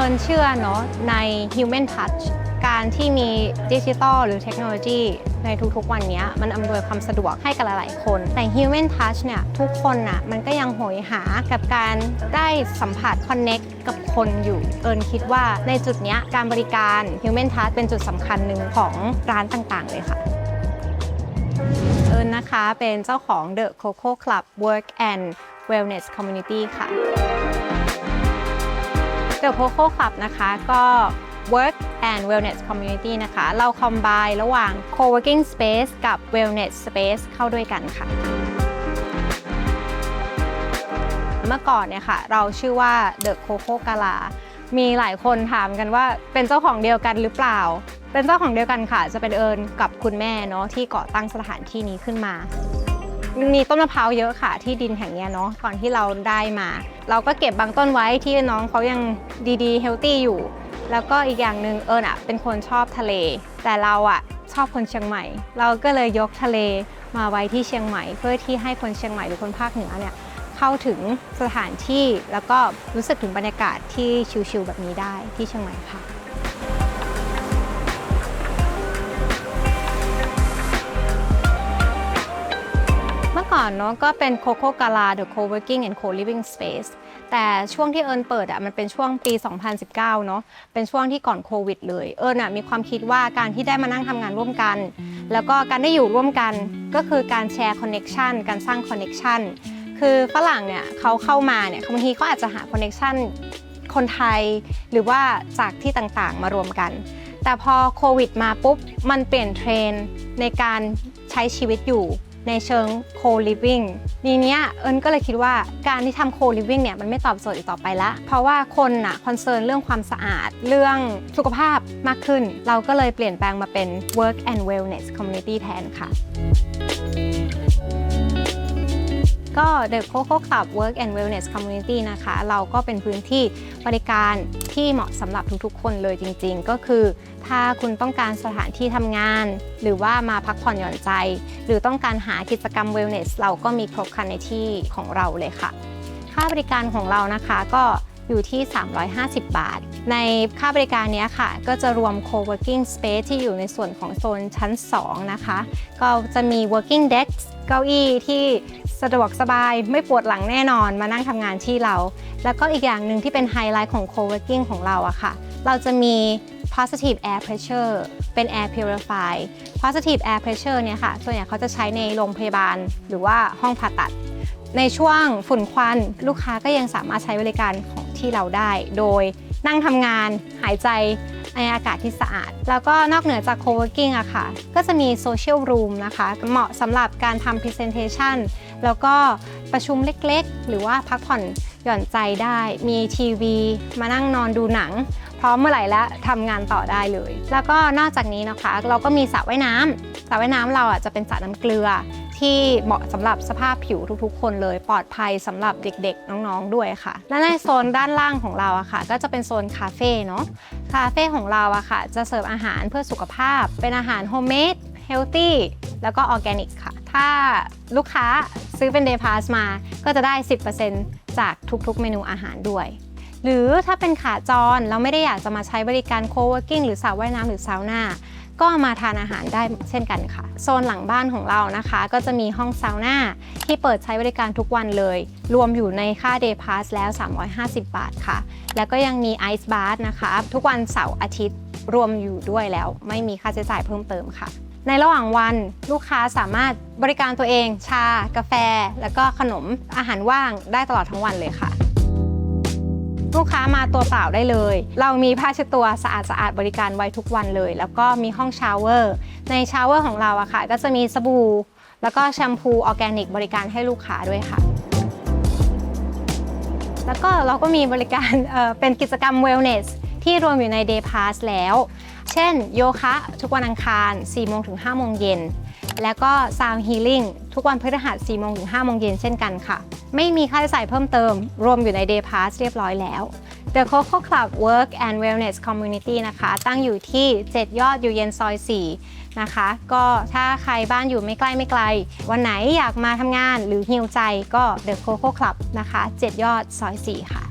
อิญเชื่อเนาะใน human touch การที่มีดิจิทัลหรือเทคโนโลยีในทุกๆวันนี้มันอำนวยความสะดวกให้กับหลายๆคน แต่ human touch เนี่ย ทุกคนน่ะมันก็ยังโหยหากับการได้สัมผัส connect กับคนอยู่ เอิญคิดว่าในจุดเนี้ยการบริการ human touch เป็นจุดสำคัญหนึ่งของร้านต่างๆ เลยค่ะเอิญนะคะเป็นเจ้าของ The Coco Club Work and Wellness Community ค่ะ The Coco Club นะคะ ก็ Work and Wellness Community นะคะ เราคอมไบระหว่าง Co-working Space กับ Wellness Space เข้าด้วยกันค่ะ เมื่อก่อนเนี่ยค่ะ เราชื่อว่า The Coco Gala มีหลายคนถามกันว่าเป็นเจ้าของเดียวกันหรือเปล่า เป็นเจ้าของเดียวกันค่ะ จะเป็นเอิญกับคุณแม่เนาะที่ก่อตั้งสถานที่นี้ขึ้นมา มีต้นมะพร้าวเยอะค่ะที่ดินแห่งนี้เนาะก่อนที่เราได้มา เราก็เก็บบางต้นไว้ที่น้องเขายังดีๆเฮลตี้อยู่ แล้วก็อีกอย่างหนึ่งเอิญอะเป็นคนชอบทะเล แต่เราอะชอบคนเชียงใหม่ เราก็เลยยกทะเลมาไว้ที่เชียงใหม่ เพื่อที่ให้คนเชียงใหม่หรือคนภาคเหนือเนี่ยเข้าถึงสถานที่แล้วก็รู้สึกถึงบรรยากาศที่ชิลๆแบบนี้ได้ที่เชียงใหม่ค่ะ ก่อนเนาะก็เป็น Coco Gala The Co-working and Co-living Space แต่ช่วงที่เอิญเปิดอะมันเป็นช่วงปี 2019 เนาะเป็นช่วงที่ก่อนโควิดเลย เอิญอะมีความคิดว่าการที่ได้มานั่งทำงานร่วมกัน แล้วก็การได้อยู่ร่วมกันก็คือการแชร์คอนเน็ชันการสร้างคอนเน็ชันคือฝรั่งเนี่ยเขาเข้ามาเนี่ยบางทีเขาอาจจะหาคอนเน็ชันคนไทยหรือว่าจากที่ต่างๆมารวมกัน แต่พอโควิดมาปุ๊บ มันเปลี่ยนเทรนในการใช้ชีวิตอยู่ ในเชิง co-living ทีเนี้ยเอิญก็เลยคิดว่าการที่ทำ co-living เนี่ยมันไม่ตอบโจทย์อีกต่อไปละเพราะว่าคนอะคอนเซิร์นเรื่องความสะอาดเรื่องสุขภาพมากขึ้น เราก็เลยเปลี่ยนแปลงมาเป็น work and wellness community แทนค่ะ ก็ The Coco Club Work and Wellness Community นะคะ เราก็เป็นพื้นที่บริการที่เหมาะสำหรับทุกๆ คนเลยจริงๆ ก็คือ ถ้าคุณต้องการสถานที่ทำงาน หรือว่ามาพักผ่อนหย่อนใจ หรือต้องการหากิจกรรม Wellness เราก็มีครบครันในที่ของเราเลยค่ะ ค่าบริการของเรานะคะก็อยู่ที่ 350 บาท ในค่าบริการนี้ค่ะ ก็จะรวม co-working space ที่อยู่ในส่วนของโซนชั้น 2 นะคะ ก็จะมี working desk เก้าอี้ที่สะดวกสบายไม่ปวดหลังแน่นอนมานั่งทำงานที่เรา แล้วก็อีกอย่างหนึ่งที่เป็นไฮไลท์ของ co-working ของเราอะค่ะ เราจะมี positive air pressure เป็น air purify positive air pressure เนี่ยค่ะ ส่วนใหญ่เขาจะใช้ในโรงพยาบาลหรือว่าห้องผ่าตัด ในช่วงฝุ่นควัน ลูกค้าก็ยังสามารถใช้บริการของที่เราได้ โดย นั่งทำงานหายใจในอากาศที่สะอาด แล้วก็นอกเหนือจาก co-working อะค่ะ ก็จะมี social room นะคะ เหมาะสำหรับการทำ presentation แล้วก็ประชุมเล็กๆ หรือว่าพักผ่อนหย่อนใจได้ มีทีวี มานั่งนอนดูหนัง พร้อมเมื่อไหร่แล้วทำงานต่อได้เลย แล้วก็นอกจากนี้นะคะ เราก็มีสระว่ายน้ำสระว่ายน้ำเราอะจะเป็นสระน้ำเกลือที่เหมาะสำหรับสภาพผิวทุกๆ คนเลยปลอดภัยสำหรับเด็กๆ น้องๆด้วยค่ะ และในโซนด้านล่างของเราอะค่ะ ก็จะเป็นโซนคาเฟ่เนาะคาเฟ่ของเราอะค่ะ จะเสิร์ฟอาหารเพื่อสุขภาพ เป็นอาหารโฮมเมดเฮลตี้แล้วก็ออร์แกนิกค่ะ ถ้าลูกค้าซื้อเป็น Day Pass มา ก็จะได้ 10%จากทุกๆ เมนูอาหารด้วย หรือถ้าเป็นขาจรเราไม่ได้อยากจะมาใช้บริการ co-working หรือสระว่ายน้ำหรือซาวน่าก็มาทานอาหารได้เช่นกันค่ะ โซนหลังบ้านของเรานะคะ ก็จะมีห้องซาวน่าที่เปิดใช้บริการทุกวันเลย รวมอยู่ในค่า Day Pass แล้ว 350 บาทค่ะ แล้วก็ยังมีไอซ์บาร์นะคะ ทุกวันเสาร์อาทิตย์รวมอยู่ด้วยแล้ว ไม่มีค่าใช้จ่ายเพิ่มเติมค่ะ ในระหว่างวันลูกค้าสามารถบริการตัวเอง ชา กาแฟ แล้วก็ขนมอาหารว่างได้ตลอดทั้งวันเลยค่ะ ลูกค้ามาตัวเปล่าได้เลย เรามีผ้าเช็ดตัวสะอาดสะอาดบริการไว้ทุกวันเลย แล้วก็มีห้องชาวเวอร์ ในชาวเวอร์ของเราอะค่ะ ก็จะมีสบู่ แล้วก็แชมพูออร์แกนิกบริการให้ลูกค้าด้วยค่ะ แล้วก็เราก็มีบริการเเป็นกิจกรรม wellness ที่รวมอยู่ใน Day Pass แล้ว เช่น โยคะทุกวันอังคาร 4 โมงถึง 5 โมงเย็น แล้วก็ Sound Healing ทุกวันพฤหัส4โมงถึง5โมงเย็นเช่นกันค่ะ ไม่มีค่าใช้จ่ายเพิ่มเติม รวมอยู่ใน Day Pass เรียบร้อยแล้ว The Coco Club Work and Wellness Community นะคะ ตั้งอยู่ที่ 7 ยอดอยู่เย็นซอย 4 นะคะ ก็ถ้าใครบ้านอยู่ไม่ใกล้ไม่ไกล วันไหนอยากมาทำงานหรือฮิวใจก็ The Coco Club นะคะ 7 ยอดซอย 4 ค่ะ